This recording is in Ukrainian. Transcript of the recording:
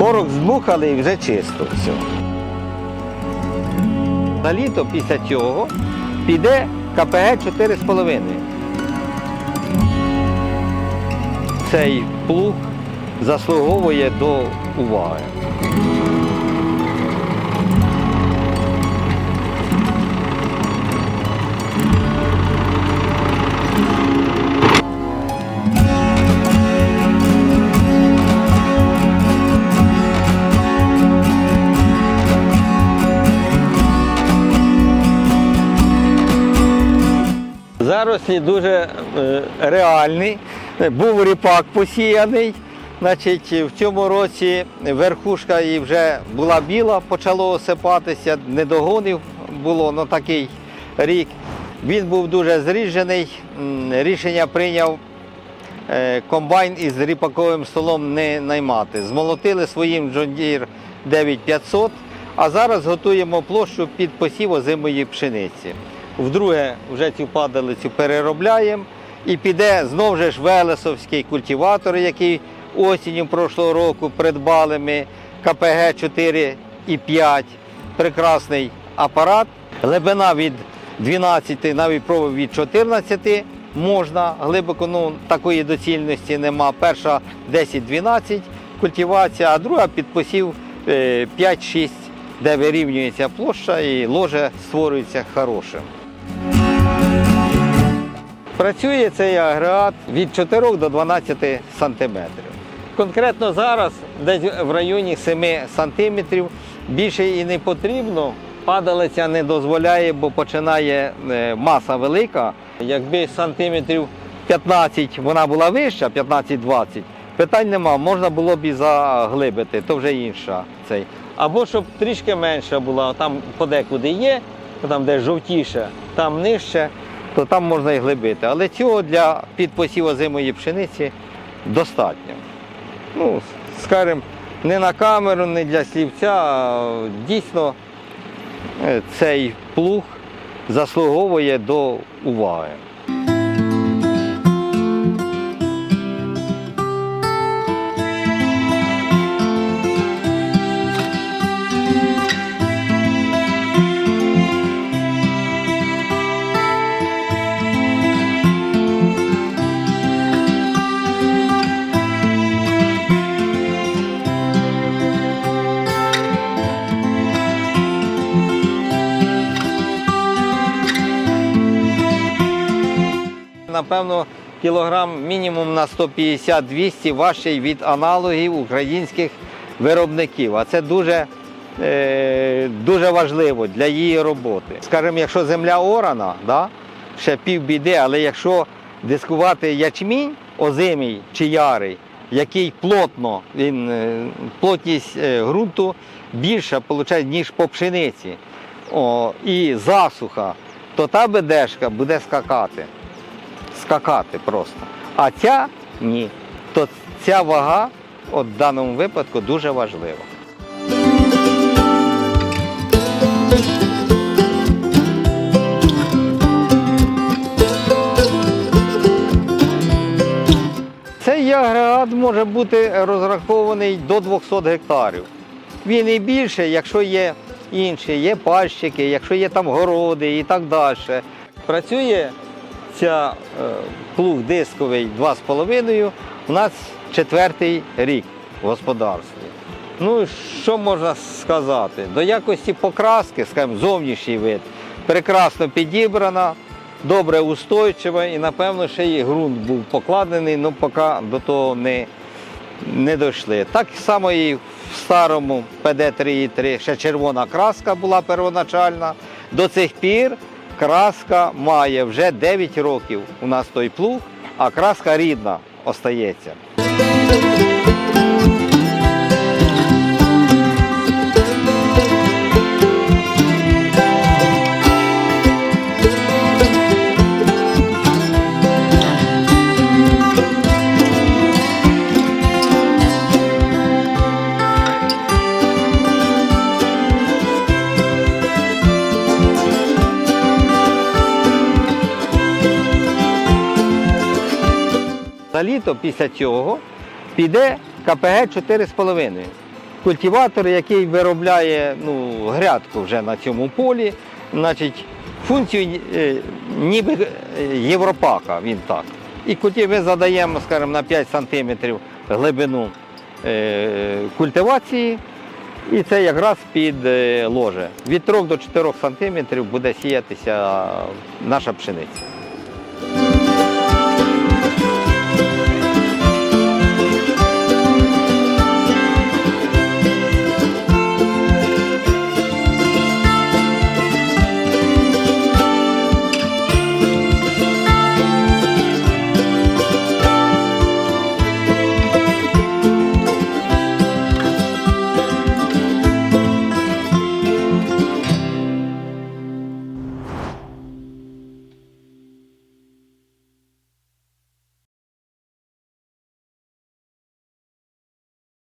Порох збухали і вже чисто все. На літо після цього піде КПГ 4,5. Цей плуг заслуговує до уваги. Зарослі дуже е, реальні. Був ріпак посіяний. Значить, в цьому році верхушка її вже була біла, почало осипатися, недогонів було на такий рік. Він був дуже зріжений. Рішення прийняв е, комбайн із ріпаковим столом не наймати. Змолотили своїм Deere 9500, а зараз готуємо площу під посів озимої пшениці. Вдруге, вже цю падалицю переробляємо і піде знову ж Велесовський культиватор, який осінню прошлого року придбали ми КПГ 4 і 5. Прекрасний апарат. Глибина від 12, навіть проби від 14 можна глибоко, ну такої доцільності нема. Перша 10-12 культивація, а друга під посів е, 5-6, де вирівнюється площа і ложе створюється хорошим. Працює цей агрегат від 4 до 12 сантиметрів. Конкретно зараз десь в районі 7 сантиметрів більше і не потрібно. Падалиця не дозволяє, бо починає е, маса велика. Якби сантиметрів 15 вона була вища, 15-20, питань нема, можна було б і заглибити, то вже інша цей. Або щоб трішки менша була, там подекуди є, там де жовтіше, там нижче, то там можна і глибити. Але цього для підпосіву зимої пшениці достатньо. Ну, скажімо, не на камеру, не для слівця, а дійсно е, цей плуг заслуговує до уваги. Напевно, кілограм мінімум на 150-200 важчий від аналогів українських виробників. А це дуже, е, дуже важливо для її роботи. Скажімо, якщо земля орана, да, ще півбіди, але якщо дискувати ячмінь озимий чи ярий, який плотно, він, е, плотність е, ґрунту більша, виходить, ніж по пшениці. О, і засуха, то та бедешка буде скакати скакати просто. А ця ні. То ця вага от в даному випадку дуже важлива. Цей агрегат може бути розрахований до 200 гектарів. Він і більше, якщо є інші, є пащики, якщо є там городи і так далі. Працює ця е, плуг дисковий 2,5, у нас четвертий рік в господарстві. Ну, що можна сказати? До якості покраски, скажімо, зовнішній вид, прекрасно підібрана, добре устойчива і, напевно, ще й ґрунт був покладений, але поки до того не, не дійшли. Так само і в старому ПД-3,3 ще червона краска була первоначальна. До цих пір краска має вже 9 років у нас той плуг, а краска рідна остається. На літо після цього піде КПГ 4,5. культиватор, який виробляє ну, грядку вже на цьому полі. Значить, функцію е, ніби е, європака він так. І куті ми задаємо, скажімо, на 5 см глибину е, культивації, і це якраз під ложе. Від 3 до 4 см буде сіятися наша пшениця.